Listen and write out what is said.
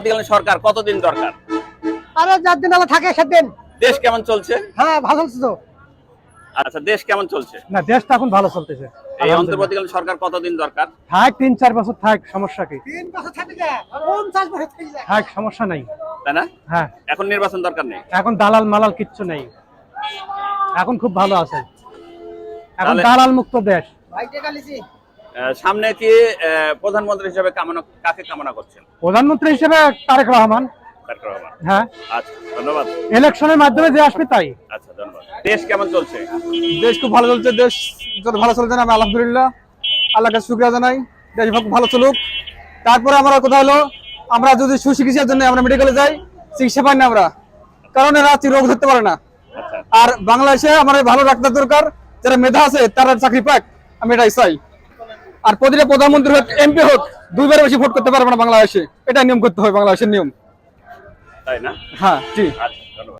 অন্তর্বর্তীকালীন সরকার কতদিন দরকার? আরও যার দিন আলো থাকে সেদিন। দেশ কেমন চলছে? হ্যাঁ ভালো চলছে তো। আচ্ছা দেশ কেমন চলছে? না দেশটা এখন ভালো চলতেছে। এই অন্তর্বর্তীকালীন সরকার কতদিন দরকার? থাক তিন চার বছর থাক সমস্যা কি? তিন বছর থাকবে পঞ্চাশ বছর থাক সমস্যা নাই। তাই না? হ্যাঁ। এখন নির্বাচন দরকার নেই? এখন দালাল মালাল কিচ্ছু নেই। এখন খুব ভালো আছে। এখন দালাল মুক্ত দেশ। আহ, সামনে কি আহ, প্রধানমন্ত্রী হিসেবে কামনা কাকে কামনা করছেন? প্রধানমন্ত্রী হিসেবে তারেক রহমান। তারেক রহমান। হ্যাঁ। আচ্ছা ধন্যবাদ। ইলেকশনের মাধ্যমে যে আসবে তাই। আচ্ছা ধন্যবাদ। দেশ কেমন চলছে? দেশ খুব ভালো চলছে দেশ যত ভালো চলছে না আমি আলহামদুলিল্লাহ আল্লাহকে শুক্রিয়া জানাই। দেশ ভালো চলুক। তারপরে আমরা কোথাও হলো আমরা যদি সুচিকিৎসার জন্য আমরা মেডিকেলে যাই চিকিৎসা পাই না আমরা। কারণ এরা রোগ ধরতে পারে না। আচ্ছা। আর বাংলাদেশে আমার ভালো ডাক্তার দরকার যারা মেধা আছে তারা চাকরি পাক আমি এটাই চাই। আর প্রতিটা প্রধানমন্ত্রী হোক এমপি হোক দুইবার বেশি ভোট করতে পারবে না বাংলাদেশে। এটা নিয়ম করতে হয় বাংলাদেশের নিয়ম। তাই না? হ্যাঁ জি। আচ্ছা।